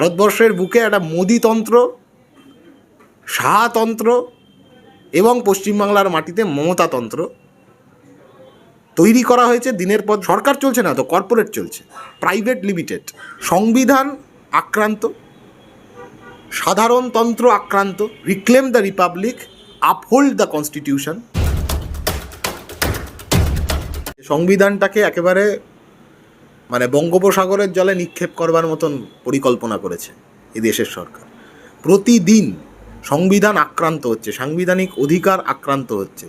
ভারতবর্ষের বুকে একটা মোদিতন্ত্র শাহতন্ত্র এবং পশ্চিমবাংলার মাটিতে মমতাতন্ত্র তৈরি করা হয়েছে দিনের পর, সরকার চলছে না তো কর্পোরেট চলছে। প্রাইভেট লিমিটেড সংবিধান আক্রান্ত সাধারণতন্ত্র আক্রান্ত reclaim the republic uphold the constitution সংবিধানটাকে একেবারে মানে বঙ্গোপসাগরের জলে নিক্ষেপ করবার মতন পরিকল্পনা করেছে এই দেশের সরকার। প্রতিদিন সংবিধান আক্রান্ত হচ্ছে, সাংবিধানিক অধিকার আক্রান্ত হচ্ছে।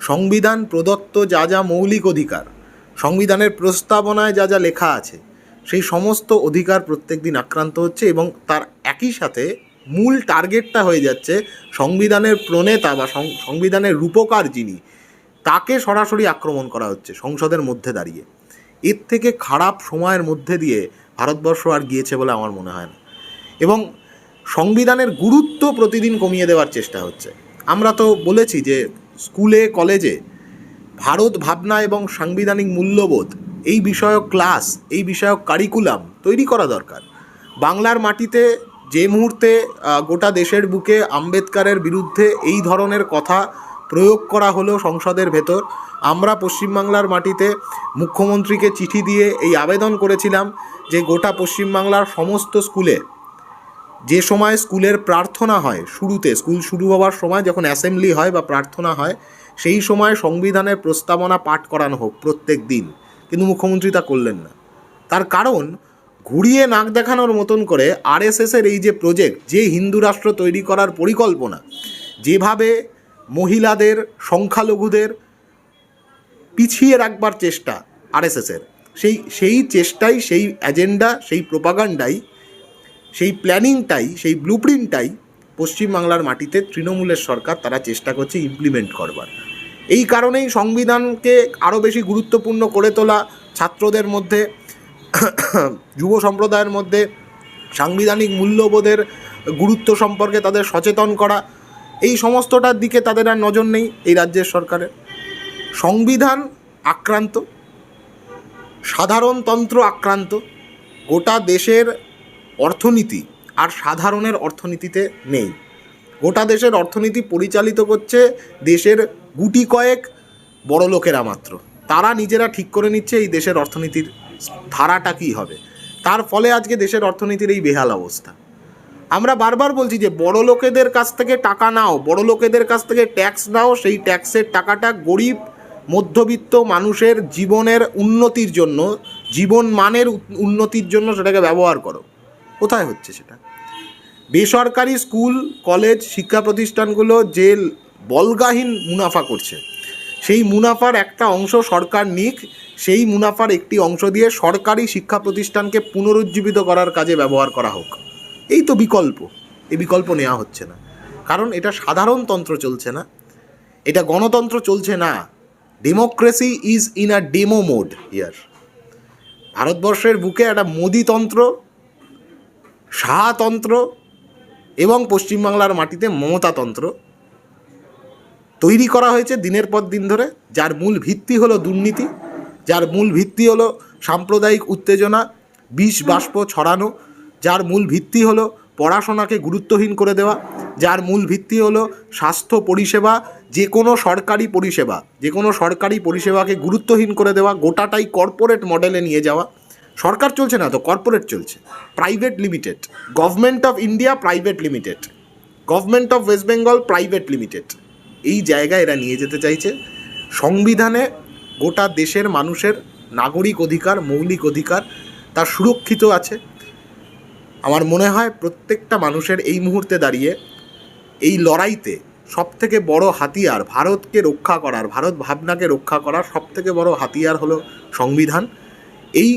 সংবিধান প্রদত্ত যা যা মৌলিক অধিকার, সংবিধানের প্রস্তাবনায় যা যা লেখা আছে, সেই সমস্ত অধিকার প্রত্যেক দিন আক্রান্ত হচ্ছে এবং তার একই সাথে মূল টার্গেটটা হয়ে যাচ্ছে সংবিধানের প্রণেতা বা সংবিধানের রূপকার যিনি, তাকে সরাসরি আক্রমণ করা হচ্ছে সংসদের মধ্যে দাঁড়িয়ে। এর থেকে খারাপ সময়ের মধ্যে দিয়ে ভারতবর্ষ আর গিয়েছে বলে আমার মনে হয় না। এবং সংবিধানের গুরুত্ব প্রতিদিন কমিয়ে দেওয়ার চেষ্টা হচ্ছে। আমরা তো বলেছি যে স্কুলে, কলেজে ভারত ভাবনা এবং সাংবিধানিক মূল্যবোধ, এই বিষয়ক ক্লাস, এই বিষয়ক কারিকুলাম তৈরি করা দরকার। বাংলার মাটিতে যে মুহূর্তে গোটা দেশের বুকে আম্বেদকারের বিরুদ্ধে এই ধরনের কথা প্রয়োগ করা হলো সংসদের ভেতর। আমরা পশ্চিমবাংলার মাটিতে মুখ্যমন্ত্রীকে চিঠি দিয়ে এই আবেদন করেছিলাম যে গোটা পশ্চিমবাংলার সমস্ত স্কুলে যে সময় স্কুলের প্রার্থনা হয় শুরুতে, স্কুল শুরু হওয়ার সময় যখন অ্যাসেম্বলি হয় বা প্রার্থনা হয়, সেই সময় সংবিধানের প্রস্তাবনা পাঠ করানো হোক প্রত্যেক দিন। কিন্তু মুখ্যমন্ত্রী তা করলেন না। তার কারণ, ঘুরিয়ে নাক দেখানোর মতন করে আরএসএসের এই যে প্রজেক্ট যে হিন্দু রাষ্ট্র তৈরি করার পরিকল্পনা, যেভাবে মহিলাদের, সংখ্যালঘুদের পিছিয়ে রাখবার চেষ্টা আরএসএসের। সেই সেই চেষ্টাই, সেই এজেন্ডা সেই প্রোপাগান্ডাই সেই প্ল্যানিংটাই সেই ব্লুপ্রিন্টটাই পশ্চিমবাংলার মাটিতে তৃণমূলের সরকার তারা চেষ্টা করছে ইমপ্লিমেন্ট করবার। এই কারণেই সংবিধানকে আরও বেশি গুরুত্বপূর্ণ করে তোলা, ছাত্রদের মধ্যে, যুব সম্প্রদায়ের মধ্যে সাংবিধানিক মূল্যবোধের গুরুত্ব সম্পর্কে তাদের সচেতন করা এই সমস্তটার দিকে তাদের আর নজর নেই এই রাজ্যের সরকারের। সংবিধান আক্রান্ত সাধারণতন্ত্র আক্রান্ত, গোটা দেশের অর্থনীতি আর সাধারণের অর্থনীতিতে নেই। গোটা দেশের অর্থনীতি পরিচালিত করছে দেশের গুটি কয়েক বড় লোকেরা মাত্র। তারা নিজেরা ঠিক করে নিচ্ছে এই দেশের অর্থনীতির ধারাটা কী হবে। তার ফলে আজকে দেশের অর্থনীতির এই বেহাল অবস্থা। আমরা বারবার বলছি যে বড় লোকেদের কাছ থেকে টাকা নাও, বড় লোকেদের কাছ থেকে ট্যাক্স নাও, সেই ট্যাক্সের টাকাটা গরিব, মধ্যবিত্ত মানুষের জীবনের উন্নতির জন্য, জীবন মানের উন্নতির জন্য সেটাকে ব্যবহার করো। কোথায় হচ্ছে সেটা? বেসরকারি স্কুল, কলেজ, শিক্ষা প্রতিষ্ঠানগুলো যে বলগাহীন মুনাফা করছে, সেই মুনাফার একটা অংশ সরকার নিক, সেই মুনাফার একটি অংশ দিয়ে সরকারি শিক্ষা প্রতিষ্ঠানকে পুনরুজ্জীবিত করার কাজে ব্যবহার করা হোক। এই তো বিকল্প। এই বিকল্প নেওয়া হচ্ছে না। কারণ এটা সাধারণতন্ত্র চলছে না। এটা গণতন্ত্র চলছে না। Democracy is in a demo mode ইয়ার ভারতবর্ষের বুকে একটা মোদিতন্ত্র শাহতন্ত্র এবং পশ্চিমবাংলার মাটিতে মমতাতন্ত্র তৈরি করা হয়েছে দিনের পর দিন ধরে। যার মূল ভিত্তি হলো দুর্নীতি, যার মূল ভিত্তি হলো সাম্প্রদায়িক উত্তেজনা, বিষ, বাষ্প ছড়ানো যার মূল ভিত্তি হলো পড়াশোনাকে গুরুত্বহীন করে দেওয়া, যার মূল ভিত্তি হলো স্বাস্থ্য পরিষেবা, যে কোনো সরকারি পরিষেবা, যে কোনো সরকারি পরিষেবাকে গুরুত্বহীন করে দেওয়া, গোটাটাই কর্পোরেট মডেলে নিয়ে যাওয়া। সরকার চলছে না তো? কর্পোরেট চলছে। Private limited government of India private limited government of West Bengal private limited এই জায়গায় এরা নিয়ে যেতে চাইছে। সংবিধানে গোটা দেশের মানুষের নাগরিক অধিকার, মৌলিক অধিকার, তার সুরক্ষিত আছে। আমার মনে হয় প্রত্যেকটা মানুষের এই মুহূর্তে দাঁড়িয়ে এই লড়াইতে সবথেকে বড় হাতিয়ার ভারতকে রক্ষা করার, ভারত ভাবনাকে রক্ষা করার সবথেকে বড় হাতিয়ার হলো সংবিধান। এই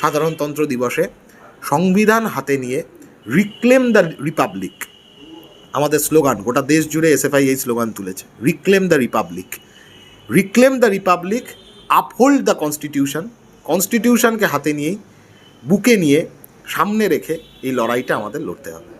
সাধারণতন্ত্র দিবসে সংবিধান হাতে নিয়ে রিক্লেম দ্য রিপাবলিক আমাদের স্লোগান, গোটা দেশ জুড়ে এসএফআই এই স্লোগান তুলেছে। Reclaim the republic reclaim the republic uphold the constitution কনস্টিটিউশনকে হাতে নিয়েই, বুকে নিয়ে সামনে রেখে এই লড়াইটা আমাদের লড়তে হবে।